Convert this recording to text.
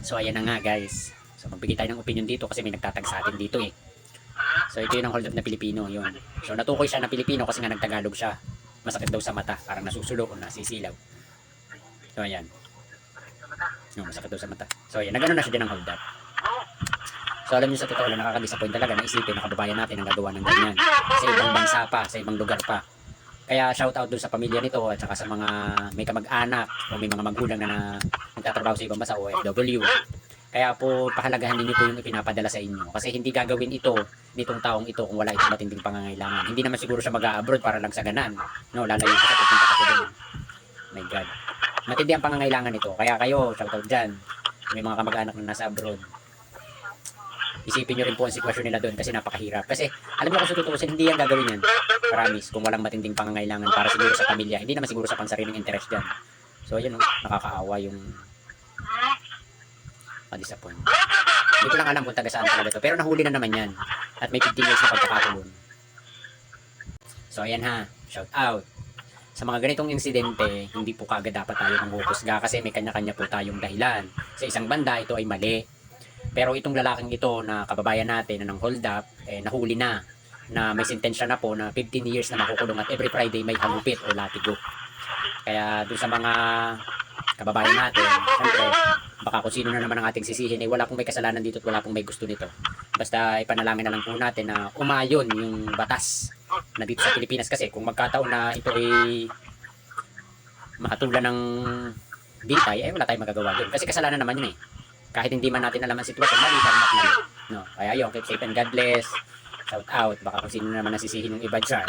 So ayan na nga guys. So magbigay tayo ng opinion dito kasi may nagtatag sa atin dito eh. So ito yun ang hold up na Pilipino, yun. So natukoy siya na Pilipino kasi nga nagtagalog siya. Masakit daw sa mata, parang nasusulo o nasisilaw. So ayan. No, masakit daw sa mata. So ayan, nagano na siya dyan ng hold up. So alam niyo sa totoo lang nakaka-disappoint talaga na isipin na kababayan natin ang gagawa ng ganyan. Sa ibang bansa pa, sa ibang lugar pa. Kaya shout out dun sa pamilya nito at saka sa mga may kamag-anak o may mga magulang na, na nagtatrabaho sa ibang bansa o OFW. Kaya po pahalagahan ninyo po yung ipinapadala sa inyo. Kasi hindi gagawin ito nitong taong ito kung wala itong matinding pangangailangan. Hindi naman siguro siya mag-abroad para lang sa ganan. No, lalayo siya sa pupunta kasi doon. My God. Matindi ang pangangailangan nito. Kaya kayo, shout out dyan. May mga kamag-anak na nasa abroad. Isipin nyo rin po ang sitwasyon nila doon kasi napakahirap. Kasi alam niyo kung sa tutuusin, hindi yan gagawin yan. Promise, kung walang matinding pangangailangan para siguro sa pamilya. Hindi naman siguro sa pansariling interest dyan. So, yun, oh, nakakaawa yung ma-disappoint. Hindi ko lang alam kung taga saan talaga to. Pero nahuli na naman yan. At may 15 years na pagkakakulong. So, ayan ha. Shout out. Sa mga ganitong insidente, hindi po kagad dapat tayo manghuhusga kasi may kanya-kanya po tayong dahilan. Sa isang banda, ito ay mali. Pero itong lalaking ito na kababayan natin na ng hold up, eh, nahuli na na may sentensya na po na 15 years na makukulong at every Friday may halupit o latigo. Kaya doon sa mga kababayan natin, syempre, baka kung sino na naman ang ating sisihin, eh wala pong may kasalanan dito at wala pong may gusto nito. Basta ipanalangin na lang po natin na umayon yung batas na dito sa Pilipinas kasi kung magkataon na ito ay makatulan ng bitay, eh wala tayong magagawa doon. Kasi kasalanan naman yun eh. Kahit hindi man natin alam ang sitwasyon, mali not mali. No, kaya yun, keep safe and God bless. Shout out. Baka kung sino naman nasisihin yung iba dyan.